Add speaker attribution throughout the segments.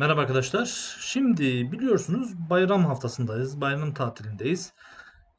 Speaker 1: Merhaba arkadaşlar. Şimdi biliyorsunuz bayram haftasındayız. Bayram tatilindeyiz.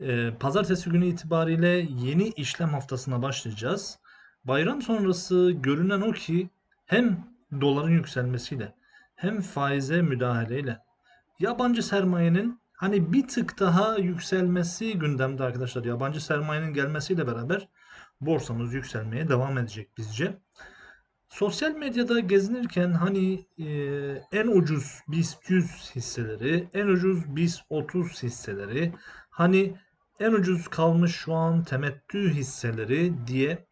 Speaker 1: Ee, pazartesi günü itibariyle yeni işlem haftasına başlayacağız. Bayram sonrası görünen o ki hem doların yükselmesiyle hem faize müdahaleyle yabancı sermayenin hani bir tık daha yükselmesi gündemde arkadaşlar. Yabancı sermayenin gelmesiyle beraber borsamız yükselmeye devam edecek bizce. Sosyal medyada gezinirken hani e, en ucuz BIST 100 hisseleri, en ucuz BIST 30 hisseleri, hani en ucuz kalmış şu an temettü hisseleri diye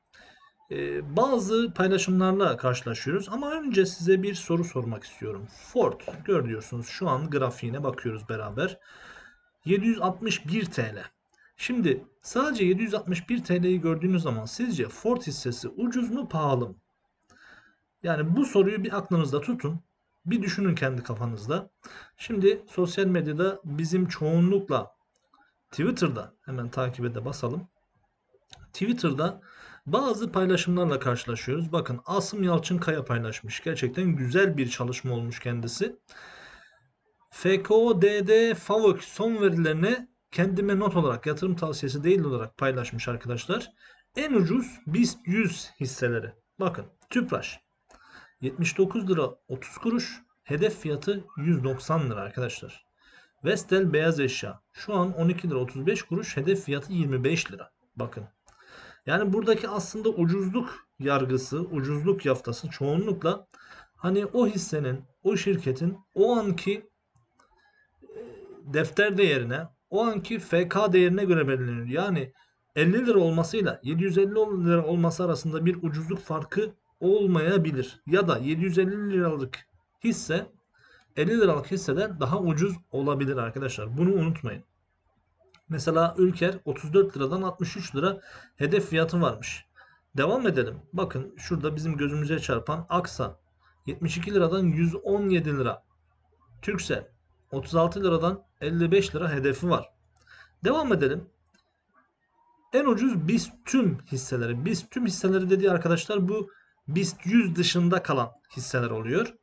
Speaker 1: e, bazı paylaşımlarla karşılaşıyoruz. Ama önce size bir soru sormak istiyorum. Ford görüyorsunuz şu an grafiğine bakıyoruz beraber. 761 TL. Şimdi sadece 761 TL'yi gördüğünüz zaman sizce Ford hissesi ucuz mu pahalı mı? Yani bu soruyu bir aklınızda tutun. Bir düşünün kendi kafanızda. Şimdi sosyal medyada bizim çoğunlukla Twitter'da hemen takibe de basalım. Twitter'da bazı paylaşımlarla karşılaşıyoruz. Bakın Asım Yalçın Kaya paylaşmış. Gerçekten güzel bir çalışma olmuş kendisi. FKODD FAVÖK son verilerine kendime not olarak yatırım tavsiyesi değil olarak paylaşmış arkadaşlar. En ucuz BIST 100 hisseleri. Bakın Tüpraş 79 lira 30 kuruş. Hedef fiyatı 190 lira arkadaşlar. Vestel beyaz eşya şu an 12 lira 35 kuruş. Hedef fiyatı 25 lira. Bakın. Yani buradaki aslında ucuzluk yargısı, ucuzluk yaftası çoğunlukla hani o hissenin, o şirketin o anki e, defter değerine, o anki FK değerine göre belirleniyor. Yani 50 lira olmasıyla 750 lira olması arasında bir ucuzluk farkı olmayabilir. Ya da 750 liralık hisse 50 liralık hisseden daha ucuz olabilir arkadaşlar. Bunu unutmayın. Mesela Ülker 34 liradan 63 lira hedef fiyatı varmış. Devam edelim. Bakın şurada bizim gözümüze çarpan Aksa 72 liradan 117 lira. Türksel 36 liradan 55 lira hedefi var. Devam edelim. En ucuz BIST tüm hisseleri. BIST tüm hisseleri dediği arkadaşlar bu BIST 100 dışında kalan hisseler oluyor.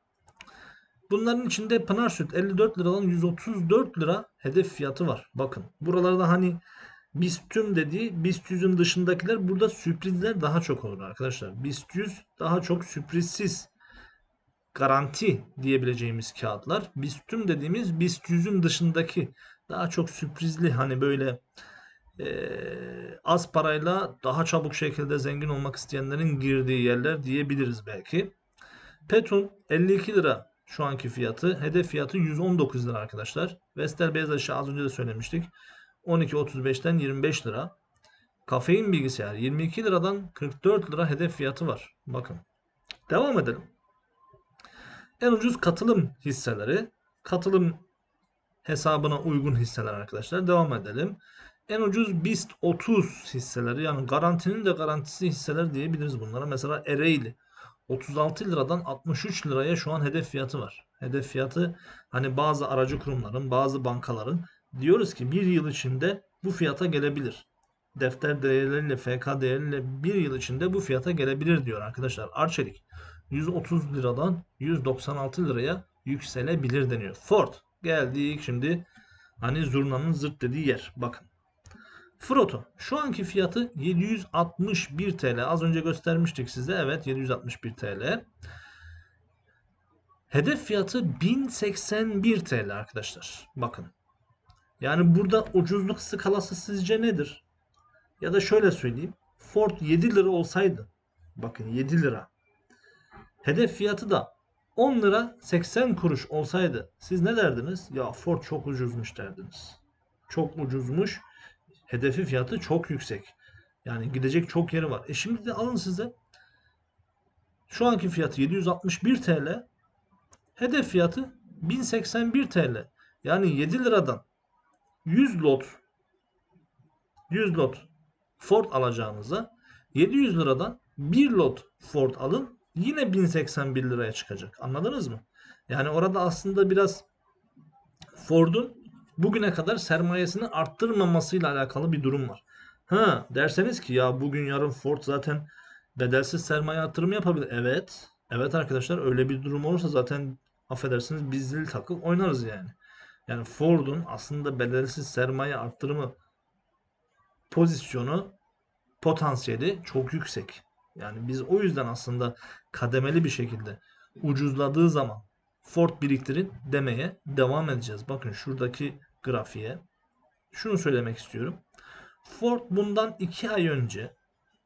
Speaker 1: Bunların içinde Pınar Süt 54 liradan 134 lira hedef fiyatı var. Bakın buralarda hani BIST tüm dediği BIST 100'ün dışındakiler burada sürprizler daha çok olur arkadaşlar. BIST 100 daha çok sürprizsiz garanti diyebileceğimiz kağıtlar. BIST tüm dediğimiz BIST 100'ün dışındaki daha çok sürprizli hani böyle e, az parayla daha çabuk şekilde zengin olmak isteyenlerin girdiği yerler diyebiliriz belki. Petun 52 lira şu anki fiyatı. Hedef fiyatı 119 lira arkadaşlar. Vestel beyaz az önce de söylemiştik. 12.35'ten 25 lira. Kafein bilgisayar 22 liradan 44 lira hedef fiyatı var. Bakın. Devam edelim. En ucuz katılım hisseleri. Katılım hesabına uygun hisseler arkadaşlar. Devam edelim. En ucuz BIST 30 hisseleri yani garantinin de garantisi hisseler diyebiliriz bunlara. Mesela Ereğli 36 liradan 63 liraya şu an hedef fiyatı var. Hedef fiyatı hani bazı aracı kurumların, bazı bankaların diyoruz ki bir yıl içinde bu fiyata gelebilir. Defter değerleriyle, FK değerleriyle bir yıl içinde bu fiyata gelebilir diyor arkadaşlar. Arçelik 130 liradan 196 liraya yükselebilir deniyor. Ford geldik şimdi hani zurnanın zırt dediği yer. Bakın Froto. Şu anki fiyatı 761 TL. Az önce göstermiştik size. Evet 761 TL. Hedef fiyatı 1081 TL arkadaşlar. Bakın. Yani burada ucuzluk skalası sizce nedir? Ya da şöyle söyleyeyim. Ford 7 lira olsaydı. Bakın 7 lira. Hedef fiyatı da 10 lira 80 kuruş olsaydı siz ne derdiniz? Ya Ford çok ucuzmuş derdiniz. Çok ucuzmuş hedefi fiyatı çok yüksek. Yani gidecek çok yeri var. E şimdi de alın size. Şu anki fiyatı 761 TL. Hedef fiyatı 1081 TL. Yani 7 liradan 100 lot 100 lot Ford alacağınıza 700 liradan 1 lot Ford alın yine 1081 liraya çıkacak. Anladınız mı? Yani orada aslında biraz Ford'un bugüne kadar sermayesini arttırmamasıyla alakalı bir durum var. Ha derseniz ki ya bugün yarın Ford zaten bedelsiz sermaye artırımı yapabilir. Evet. Evet arkadaşlar öyle bir durum olursa zaten affedersiniz biz zil takıp oynarız yani. Yani Ford'un aslında bedelsiz sermaye arttırımı pozisyonu potansiyeli çok yüksek. Yani biz o yüzden aslında kademeli bir şekilde ucuzladığı zaman Ford biriktirin demeye devam edeceğiz. Bakın şuradaki grafiğe şunu söylemek istiyorum. Ford bundan 2 ay önce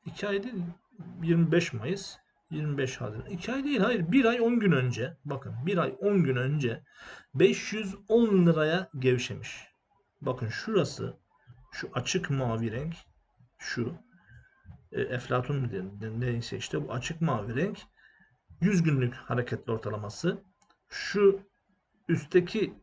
Speaker 1: 2 ay değil 25 Mayıs 25 Haziran 2 ay değil hayır 1 ay 10 gün önce bakın 1 ay 10 gün önce 510 liraya gevşemiş. Bakın şurası şu açık mavi renk şu e, Eflatun neyse işte bu açık mavi renk 100 günlük hareketli ortalaması şu üstteki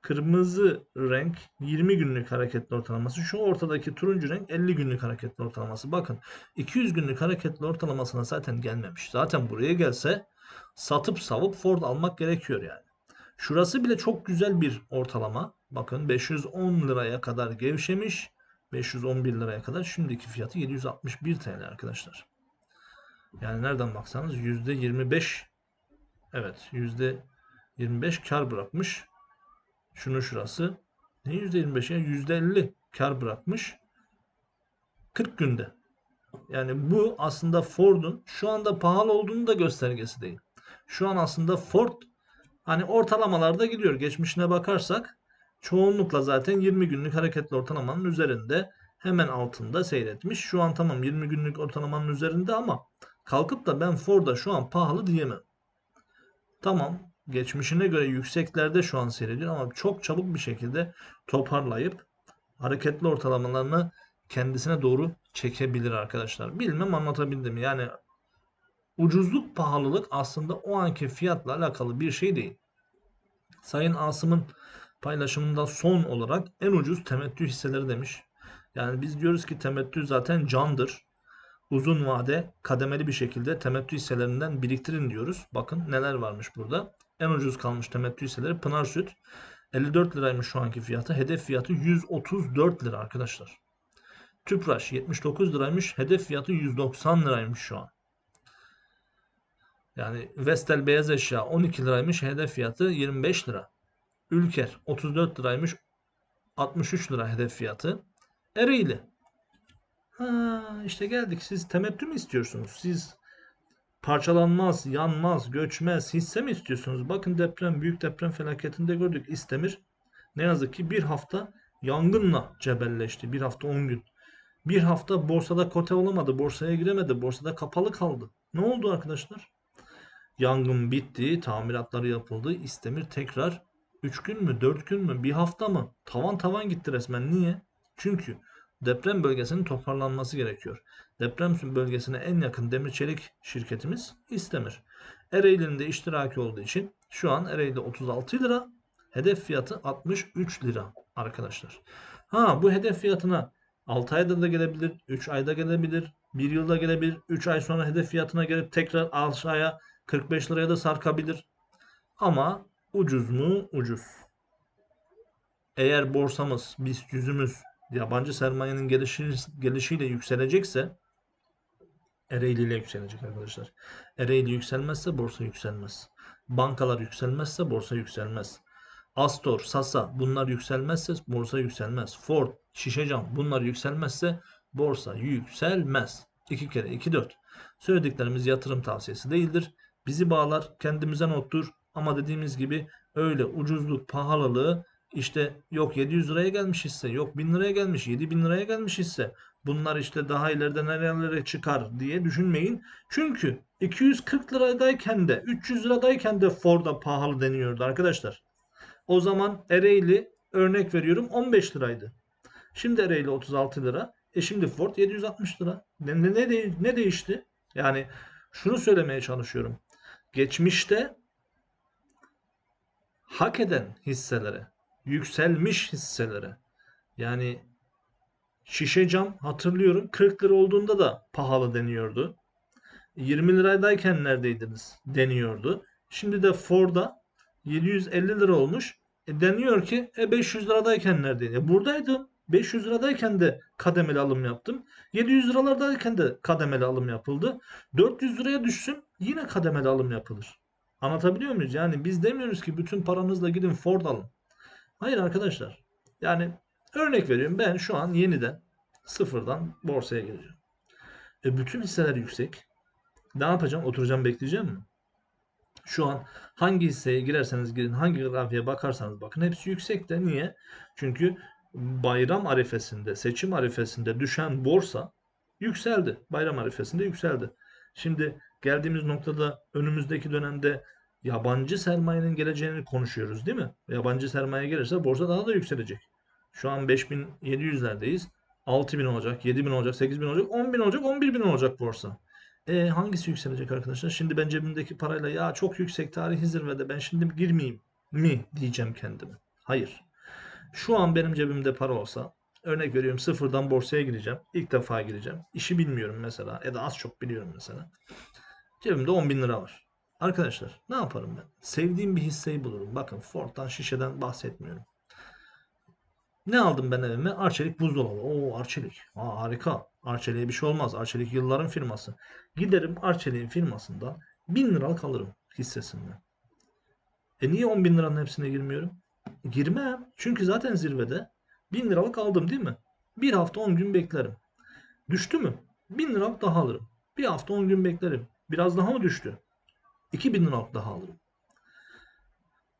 Speaker 1: kırmızı renk 20 günlük hareketli ortalaması. Şu ortadaki turuncu renk 50 günlük hareketli ortalaması. Bakın 200 günlük hareketli ortalamasına zaten gelmemiş. Zaten buraya gelse satıp savup Ford almak gerekiyor yani. Şurası bile çok güzel bir ortalama. Bakın 510 liraya kadar gevşemiş. 511 liraya kadar. Şimdiki fiyatı 761 TL arkadaşlar. Yani nereden baksanız %25 evet %25 kar bırakmış. Şunu şurası. Ne %25 ya? %50 kar bırakmış. 40 günde. Yani bu aslında Ford'un şu anda pahalı olduğunu da göstergesi değil. Şu an aslında Ford hani ortalamalarda gidiyor. Geçmişine bakarsak çoğunlukla zaten 20 günlük hareketli ortalamanın üzerinde hemen altında seyretmiş. Şu an tamam 20 günlük ortalamanın üzerinde ama kalkıp da ben Ford'a şu an pahalı diyemem. Tamam geçmişine göre yükseklerde şu an seyrediyor ama çok çabuk bir şekilde toparlayıp hareketli ortalamalarını kendisine doğru çekebilir arkadaşlar. Bilmem anlatabildim? Yani ucuzluk pahalılık aslında o anki fiyatla alakalı bir şey değil. Sayın Asım'ın paylaşımında son olarak en ucuz temettü hisseleri demiş. Yani biz diyoruz ki temettü zaten candır. Uzun vade kademeli bir şekilde temettü hisselerinden biriktirin diyoruz. Bakın neler varmış burada. En ucuz kalmış temettü hisseleri Pınar Süt. 54 liraymış şu anki fiyatı. Hedef fiyatı 134 lira arkadaşlar. Tüpraş 79 liraymış. Hedef fiyatı 190 liraymış şu an. Yani Vestel beyaz eşya 12 liraymış. Hedef fiyatı 25 lira. Ülker 34 liraymış. 63 lira hedef fiyatı. Ereğli. Ha, işte geldik. Siz temettü mü istiyorsunuz? Siz parçalanmaz, yanmaz, göçmez hisse mi istiyorsunuz? Bakın deprem, büyük deprem felaketinde gördük İstemir. Ne yazık ki bir hafta yangınla cebelleşti. Bir hafta 10 gün. Bir hafta borsada kote olamadı. Borsaya giremedi. Borsada kapalı kaldı. Ne oldu arkadaşlar? Yangın bitti. Tamiratları yapıldı. İstemir tekrar 3 gün mü 4 gün mü bir hafta mı tavan tavan gitti resmen. Niye? Çünkü deprem bölgesinin toparlanması gerekiyor. Deprem bölgesine en yakın demir çelik şirketimiz İstemir. Ereğli'nin de iştiraki olduğu için şu an Ereğli 36 lira. Hedef fiyatı 63 lira arkadaşlar. Ha bu hedef fiyatına 6 ayda da gelebilir, 3 ayda gelebilir, 1 yılda gelebilir, 3 ay sonra hedef fiyatına gelip tekrar aşağıya 45 liraya da sarkabilir. Ama ucuz mu? Ucuz. Eğer borsamız, BIST yüzümüz yabancı sermayenin gelişi, gelişiyle yükselecekse Ereğli ile yükselecek arkadaşlar. Ereğli yükselmezse borsa yükselmez. Bankalar yükselmezse borsa yükselmez. Astor, Sasa bunlar yükselmezse borsa yükselmez. Ford, Şişecam bunlar yükselmezse borsa yükselmez. 2 kere 2 4. Söylediklerimiz yatırım tavsiyesi değildir. Bizi bağlar, kendimize nottur. Ama dediğimiz gibi öyle ucuzluk, pahalılığı işte yok 700 liraya gelmiş hisse, yok 1000 liraya gelmiş, 7000 liraya gelmiş hisse. Bunlar işte daha ileride nerelere çıkar diye düşünmeyin. Çünkü 240 liradayken de 300 liradayken de Ford'a pahalı deniyordu arkadaşlar. O zaman Ereğli örnek veriyorum 15 liraydı. Şimdi Ereğli 36 lira. E şimdi Ford 760 lira. Ne, ne, de, ne değişti? Yani şunu söylemeye çalışıyorum. Geçmişte hak eden hisselere, yükselmiş hisselere yani şişe cam hatırlıyorum 40 lira olduğunda da pahalı deniyordu. 20 liraydayken neredeydiniz deniyordu. Şimdi de Ford'a 750 lira olmuş. E deniyor ki e 500 liradayken neredeydi? E buradaydım. 500 liradayken de kademeli alım yaptım. 700 liralardayken de kademeli alım yapıldı. 400 liraya düşsün yine kademeli alım yapılır. Anlatabiliyor muyuz? Yani biz demiyoruz ki bütün paranızla gidin Ford alın. Hayır arkadaşlar. Yani örnek veriyorum ben şu an yeniden sıfırdan borsaya gireceğim. E bütün hisseler yüksek. Ne yapacağım? Oturacağım bekleyeceğim mi? Şu an hangi hisseye girerseniz girin, hangi grafiğe bakarsanız bakın hepsi yüksekte. Niye? Çünkü bayram arifesinde, seçim arifesinde düşen borsa yükseldi. Bayram arifesinde yükseldi. Şimdi geldiğimiz noktada önümüzdeki dönemde yabancı sermayenin geleceğini konuşuyoruz değil mi? Yabancı sermaye gelirse borsa daha da yükselecek. Şu an 5700'lerdeyiz. 6000 olacak, 7000 olacak, 8000 olacak, 10000 olacak, 11000 olacak borsa. E, hangisi yükselecek arkadaşlar? Şimdi ben cebimdeki parayla ya çok yüksek tarihi zirvede ben şimdi girmeyeyim mi diyeceğim kendime. Hayır. Şu an benim cebimde para olsa örnek veriyorum sıfırdan borsaya gireceğim. İlk defa gireceğim. İşi bilmiyorum mesela ya da az çok biliyorum mesela. Cebimde 10 bin lira var. Arkadaşlar ne yaparım ben? Sevdiğim bir hisseyi bulurum. Bakın Ford'dan şişeden bahsetmiyorum. Ne aldım ben evime? Arçelik buzdolabı. Oo Arçelik. Aa, harika. Arçelik'e bir şey olmaz. Arçelik yılların firması. Giderim Arçelik'in firmasından 1000 liralık alırım hissesinden. E niye 10 bin liranın hepsine girmiyorum? Girmem. Çünkü zaten zirvede 1000 liralık aldım değil mi? Bir hafta 10 gün beklerim. Düştü mü? 1000 liralık daha alırım. Bir hafta 10 gün beklerim. Biraz daha mı düştü? 2000 liralık daha alırım.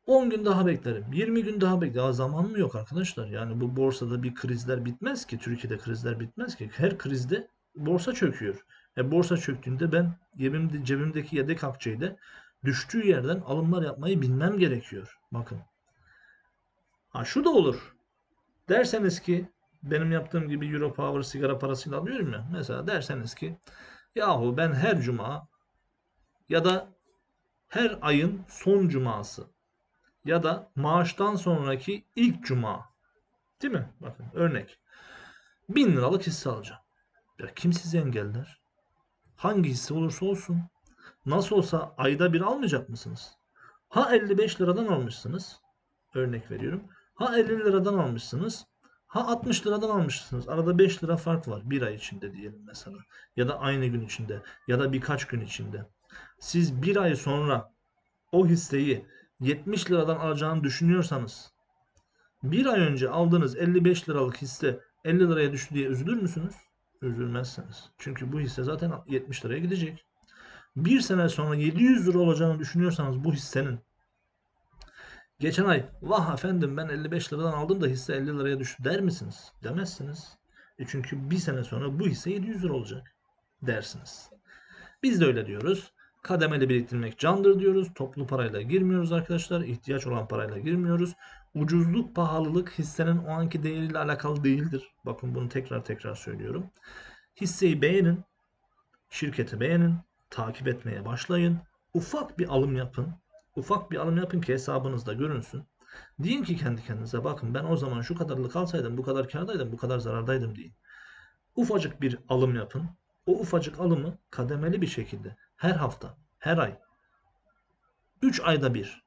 Speaker 1: 10 gün daha beklerim. 20 gün daha beklerim. Ya zaman mı yok arkadaşlar? Yani bu borsada bir krizler bitmez ki. Türkiye'de krizler bitmez ki. Her krizde borsa çöküyor. E borsa çöktüğünde ben cebimde, cebimdeki yedek akçeyi de düştüğü yerden alımlar yapmayı bilmem gerekiyor. Bakın. Ha şu da olur. Derseniz ki benim yaptığım gibi Euro Power sigara parasıyla alıyorum ya. Mesela derseniz ki yahu ben her cuma ya da her ayın son cuması ya da maaştan sonraki ilk cuma değil mi? Bakın örnek. 1000 liralık hisse alacağım. Ya kim sizi engeller? Hangi hisse olursa olsun. Nasıl olsa ayda bir almayacak mısınız? Ha 55 liradan almışsınız. Örnek veriyorum. Ha 50 liradan almışsınız. Ha 60 liradan almışsınız. Arada 5 lira fark var. Bir ay içinde diyelim mesela. Ya da aynı gün içinde. Ya da birkaç gün içinde. Siz bir ay sonra o hisseyi 70 liradan alacağını düşünüyorsanız bir ay önce aldığınız 55 liralık hisse 50 liraya düştü diye üzülür müsünüz? Üzülmezsiniz. Çünkü bu hisse zaten 70 liraya gidecek. Bir sene sonra 700 lira olacağını düşünüyorsanız bu hissenin geçen ay vah efendim ben 55 liradan aldım da hisse 50 liraya düştü der misiniz? Demezsiniz. E çünkü bir sene sonra bu hisse 700 lira olacak dersiniz. Biz de öyle diyoruz. Kademeli biriktirmek candır diyoruz. Toplu parayla girmiyoruz arkadaşlar. İhtiyaç olan parayla girmiyoruz. Ucuzluk, pahalılık hissenin o anki değeriyle alakalı değildir. Bakın bunu tekrar tekrar söylüyorum. Hisseyi beğenin, şirketi beğenin, takip etmeye başlayın. Ufak bir alım yapın. Ufak bir alım yapın ki hesabınızda görünsün. Deyin ki kendi kendinize bakın ben o zaman şu kadarlık alsaydım bu kadar kardaydım bu kadar zarardaydım deyin. Ufacık bir alım yapın. O ufacık alımı kademeli bir şekilde her hafta, her ay, 3 ayda bir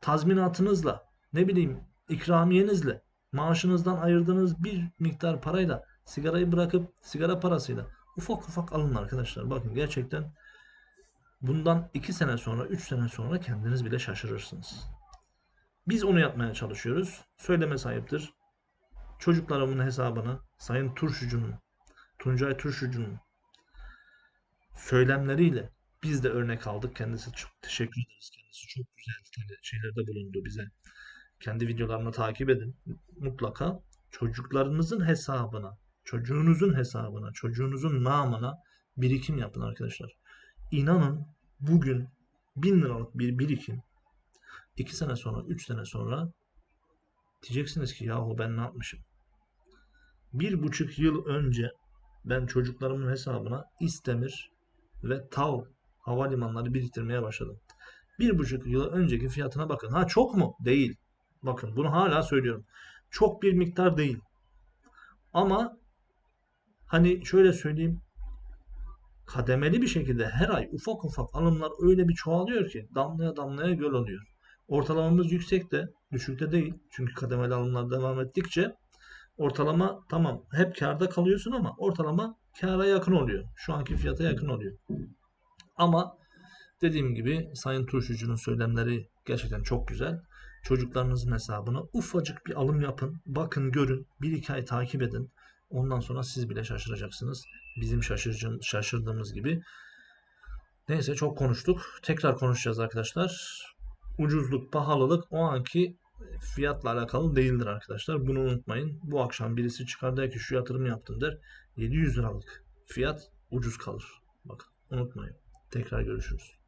Speaker 1: tazminatınızla, ne bileyim ikramiyenizle, maaşınızdan ayırdığınız bir miktar parayla sigarayı bırakıp sigara parasıyla ufak ufak alın arkadaşlar. Bakın gerçekten bundan 2 sene sonra, 3 sene sonra kendiniz bile şaşırırsınız. Biz onu yapmaya çalışıyoruz. Söyleme sahiptir. Çocuklarımın hesabını Sayın Turşucu'nun, Tuncay Turşucu'nun söylemleriyle biz de örnek aldık. Kendisi çok teşekkür ederiz. Kendisi çok güzel şeylerde bulundu bize. Kendi videolarını takip edin. Mutlaka çocuklarınızın hesabına, çocuğunuzun hesabına, çocuğunuzun namına birikim yapın arkadaşlar. İnanın bugün bin liralık bir birikim iki sene sonra, üç sene sonra diyeceksiniz ki yahu ben ne yapmışım? Bir buçuk yıl önce ben çocuklarımın hesabına İstemir ve TAV havalimanları biriktirmeye başladım. Bir buçuk yıl önceki fiyatına bakın. Ha çok mu? Değil. Bakın bunu hala söylüyorum. Çok bir miktar değil. Ama hani şöyle söyleyeyim kademeli bir şekilde her ay ufak ufak alımlar öyle bir çoğalıyor ki damlaya damlaya göl oluyor. Ortalamamız yüksek de düşükte değil. Çünkü kademeli alımlar devam ettikçe ortalama tamam hep karda kalıyorsun ama ortalama kâra yakın oluyor. Şu anki fiyata yakın oluyor. Ama Dediğim gibi Sayın Turşucu'nun söylemleri gerçekten çok güzel. Çocuklarınızın hesabına ufacık bir alım yapın. Bakın görün. Bir iki ay takip edin. Ondan sonra siz bile şaşıracaksınız. Bizim şaşırdığımız gibi. Neyse çok konuştuk. Tekrar konuşacağız arkadaşlar. Ucuzluk, pahalılık o anki fiyatla alakalı değildir arkadaşlar. Bunu unutmayın. Bu akşam birisi çıkar der ki şu yatırım yaptım der. 700 liralık fiyat ucuz kalır. Bakın unutmayın. Tekrar görüşürüz.